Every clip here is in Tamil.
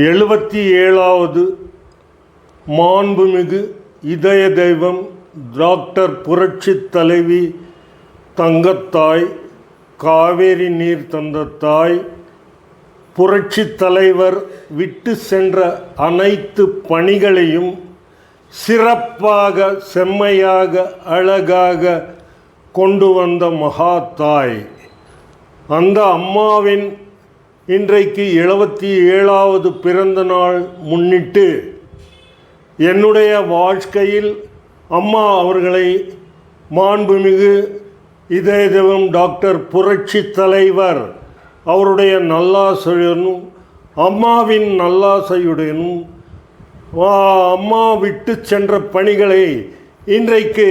எழுபத்தி ஏழாவது மாண்புமிகு இதய தெய்வம் டாக்டர் புரட்சி தலைவி தங்கத்தாய் காவேரி நீர் தந்த தாய் புரட்சி தலைவர் விட்டு சென்ற அனைத்து பணிகளையும் சிறப்பாக செம்மையாக அழகாக கொண்டு வந்த மகா தாய். அந்த அம்மாவின் இன்றைக்கு எழுபத்தி ஏழாவது பிறந்த நாள் முன்னிட்டு என்னுடைய வாழ்க்கையில் அம்மா அவர்களை மாண்புமிகு இதய தெய்வம் டாக்டர் புரட்சி தலைவர் அவருடைய நல்லாசையுடனும் அம்மாவின் நல்லாசையுடனும் அம்மா விட்டு சென்ற பணிகளை இன்றைக்கு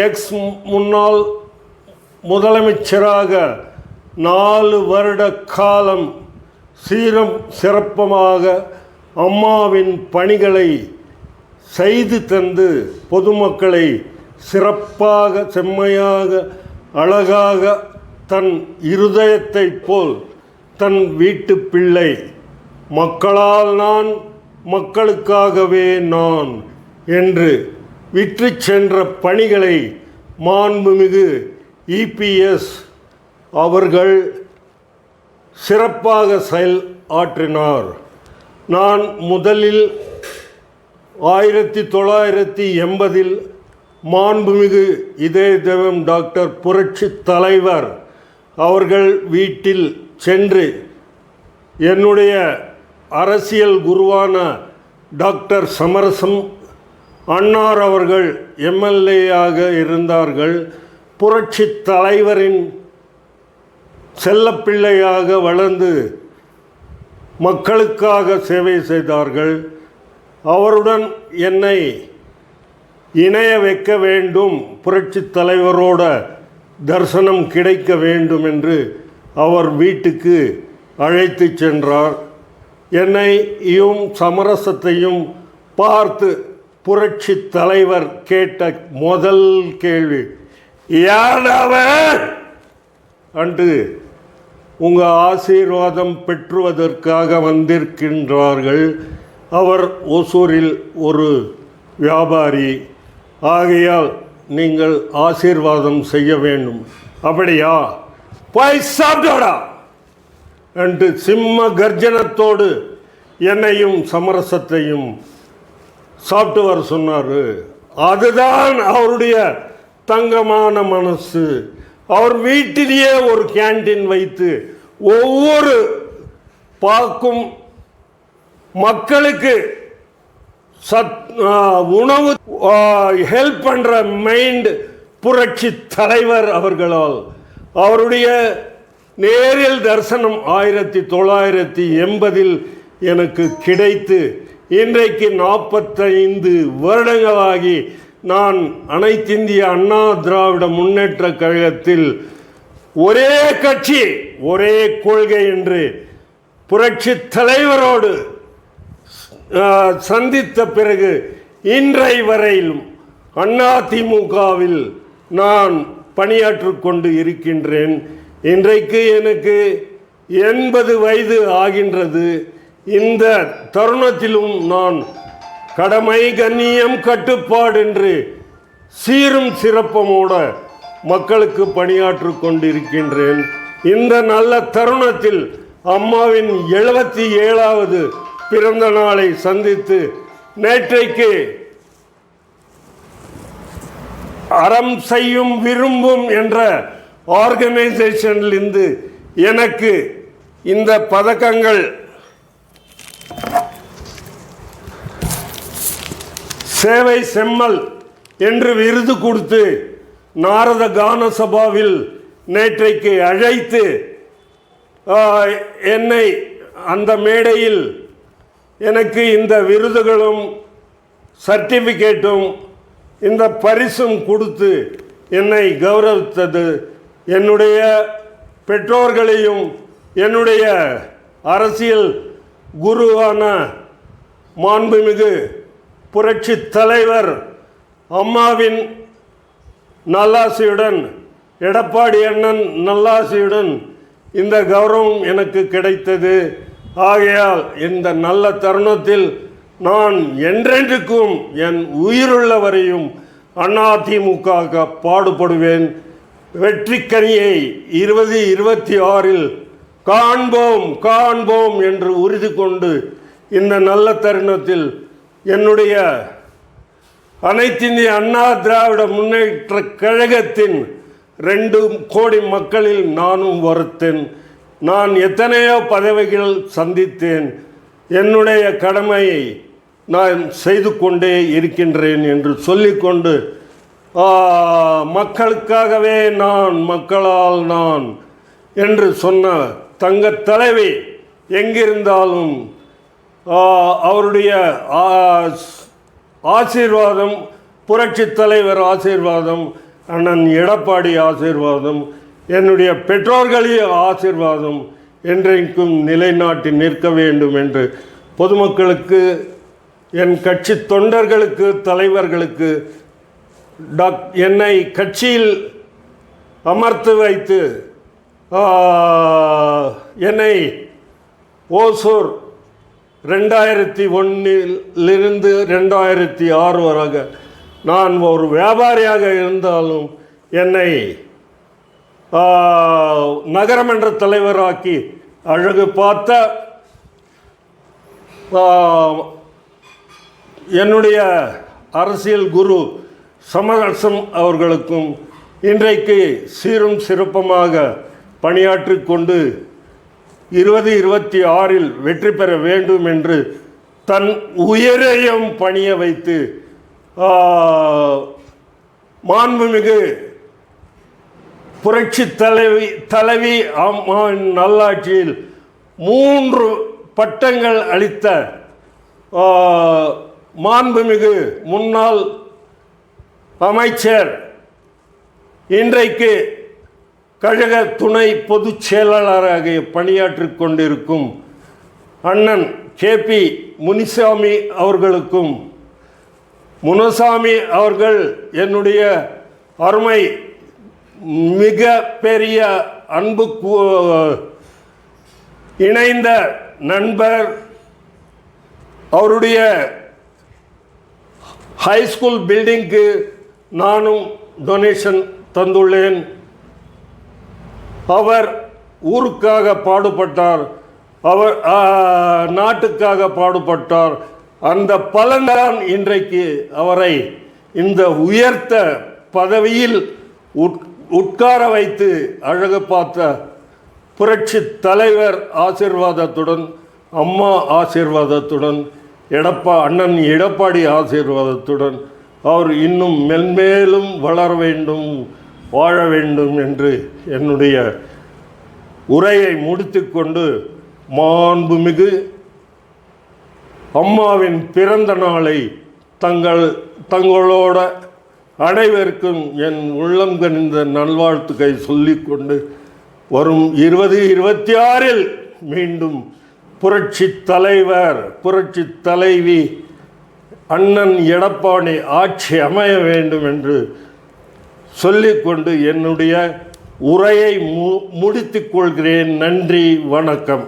எக்ஸ் முன்னாள் முதலமைச்சராக நாலு வருட காலம் சீரம் சிறப்பமாக அம்மாவின் பணிகளை செய்து தந்து பொதுமக்களை சிறப்பாக செம்மையாக அழகாக தன் இருதயத்தைப் போல் தன் வீட்டு பிள்ளை. மக்களால் நான் மக்களுக்காகவே நான் என்று விற்று சென்ற பணிகளை மாண்புமிகு இபிஎஸ் அவர்கள் சிறப்பாக செயல் ஆற்றினார். நான் முதலில் ஆயிரத்தி தொள்ளாயிரத்தி எண்பதில் மாண்புமிகு இதய தெய்வம் டாக்டர் புரட்சி தலைவர் அவர்கள் வீட்டில் சென்று என்னுடைய அரசியல் குருவான டாக்டர் சமரசம் அன்னார் அவர்கள் எம்எல்ஏயாக இருந்தார்கள். புரட்சி தலைவரின் செல்லப்பிள்ளையாக வளர்ந்து மக்களுக்காக சேவை செய்தார்கள். அவருடன் என்னை இணைய வைக்க வேண்டும். புரட்சி தலைவரோட தரிசனம் கிடைக்க வேண்டும் என்று அவர் வீட்டுக்கு அழைத்து சென்றார். என்னையும் சமரசத்தையும் பார்த்து புரட்சி தலைவர் கேட்ட முதல் கேள்வி யாரவர் அன்று உங்கள் ஆசீர்வாதம் பெற்றுவதற்காக வந்திருக்கின்றார்கள். அவர் ஒசூரில் ஒரு வியாபாரி. ஆகையால் நீங்கள் ஆசீர்வாதம் செய்ய வேண்டும். அப்படியா? போய் சாப்பிட்டோடா என்று சிம்ம கர்ஜனத்தோடு என்னையும் சமரசத்தையும் சாப்பிட்டு வர சொன்னார். அதுதான் அவருடைய தங்கமான மனசு. அவர் வீட்டிலேயே ஒரு கேண்டீன் வைத்து ஒவ்வொரு பார்க்கும் மக்களுக்கு சத் உணவு ஹெல்ப் பண்ணுற மைண்ட் புரட்சி தலைவர் அவர்களால் அவருடைய நேரில் தரிசனம் ஆயிரத்தி தொள்ளாயிரத்தி எண்பதில் எனக்கு கிடைத்து இன்றைக்கு நாற்பத்தைந்து வருடங்களாகி நான் அனைத்திந்திய அண்ணா திராவிட முன்னேற்ற கழகத்தில் ஒரே கட்சி ஒரே கொள்கை என்று புரட்சி தலைவரோடு சந்தித்த பிறகு இன்றை வரையிலும் அதிமுகவில் நான் பணியாற்றிக் கொண்டு இருக்கின்றேன். இன்றைக்கு எனக்கு எண்பது வயது ஆகின்றது. இந்த தருணத்திலும் நான் கடமை கண்ணியம் கட்டுப்பாடு என்று சீரும் சிறப்பமோட மக்களுக்கு பணியாற்றிக் கொண்டிருக்கின்றேன். இந்த நல்ல தருணத்தில் அம்மாவின் எழுபத்தி ஏழாவது பிறந்த நாளை சந்தித்து நேற்றைக்கு அறம் செய்யும் விரும்பும் என்ற ஆர்கனைசேஷனிலிருந்து எனக்கு இந்த பதக்கங்கள் சேவை செம்மல் என்று விருது கொடுத்து நாரத கான சபாவில் நேற்றைக்கு அழைத்து என்னை அந்த மேடையில் எனக்கு இந்த விருதுகளும் சர்டிஃபிகேட்டும் இந்த பரிசும் கொடுத்து என்னை கௌரவித்தது. என்னுடைய பெற்றோர்களையும் என்னுடைய அரசியல் குருவான மாண்புமிகு புரட்சி தலைவர் அம்மாவின் நல்லாசியுடன் எடப்பாடி அண்ணன் நல்லாசியுடன் இந்த கௌரவம் எனக்கு கிடைத்தது. ஆகையால் இந்த நல்ல தருணத்தில் நான் என்றென்றுக்கும் என் உயிருள்ளவரையும் அதிமுக பாடுபடுவேன். வெற்றிக்கனியை இருபது இருபத்தி ஆறில் காண்போம் காண்போம் என்று உறுதி கொண்டு இந்த நல்ல தருணத்தில் என்னுடைய அனைத்திந்திய அண்ணா திராவிட முன்னேற்ற கழகத்தின் ரெண்டு கோடி மக்களில் நானும் வருத்தேன். நான் எத்தனையோ பதவிகள் சந்தித்தேன். என்னுடைய கடமையை நான் செய்து கொண்டே இருக்கின்றேன் என்று சொல்லிக்கொண்டு மக்களுக்காகவே நான் மக்களால் நான் என்று சொன்ன தங்கத் தலைவி எங்கிருந்தாலும் அவருடைய ஆசீர்வாதம் புரட்சி தலைவர் ஆசீர்வாதம் அண்ணன் எடப்பாடி ஆசீர்வாதம் என்னுடைய பெற்றோர்களே ஆசீர்வாதம் என்றைக்கும் நிலைநாட்டி நிற்க வேண்டும் என்று பொதுமக்களுக்கு என் கட்சி தொண்டர்களுக்கு தலைவர்களுக்கு டாக் என்னை கட்சியில் அமர்த்து வைத்து என்னை ஓசூர் ரெண்டாயிரத்தி ஒன்றிலிருந்து ரெண்டாயிரத்தி ஆறு வராக நான் ஒரு வியாபாரியாக இருந்தாலும் என்னை நகரமன்ற தலைவராக்கி அழகு பார்த்த என்னுடைய அரசியல் குரு சமரசம் அவர்களுக்கும் இன்றைக்கு சீரும் சிறப்பமாக பணியாற்றி கொண்டு இருபது இருபத்தி ஆறில் வெற்றி பெற வேண்டும் என்று தன் உயிரையும் பணிய வைத்து மாண்புமிகு புரட்சி தலைவி தலைவி அம்மா நல்லாட்சியில் மூன்று பட்டங்கள் அளித்த மாண்புமிகு முன்னாள் அமைச்சர் இன்றைக்கு கழக துணை பொதுச் செயலாளராக பணியாற்றிக் கொண்டிருக்கும் அண்ணன் கேபி முனிசாமி அவர்களுக்கும் முனுசாமி அவர்கள் என்னுடைய அருமை மிக பெரிய அன்பு கூ- இணைந்த நண்பர் அவருடைய ஹை ஸ்கூல் பில்டிங்க்கு நானும் டொனேஷன் தந்துள்ளேன். அவர் ஊருக்காக பாடுபட்டார். அவர் நாட்டுக்காக பாடுபட்டார். அந்த பலன்தான் இன்றைக்கு அவரை இந்த உயர்த்த பதவியில் உட்- உட்கார வைத்து அழகு பார்த்த புரட்சி தலைவர் ஆசீர்வாதத்துடன் அம்மா ஆசீர்வாதத்துடன் எடப்பா அண்ணன் எடப்பாடி ஆசீர்வாதத்துடன் அவர் இன்னும் மென்மேலும் வளர வேண்டும். வாழ வேண்டும் என்று என்னுடைய உரையை முடித்துக்கொண்டு மாண்புமிகு அம்மாவின் பிறந்த நாளை தங்கள் தங்களோட அனைவருக்கும் என் உள்ளம் கனிந்த நல்வாழ்த்துக்கை சொல்லிக்கொண்டு வரும் இருபது இருபத்தி ஆறில் மீண்டும் புரட்சி தலைவர் புரட்சி தலைவி அண்ணன் எடப்பாடி ஆட்சி அமைய வேண்டும் என்று சொல்லிக்கொண்டு என்னுடைய உரையை மு முடித்துக்கொள்கிறேன் நன்றி வணக்கம்.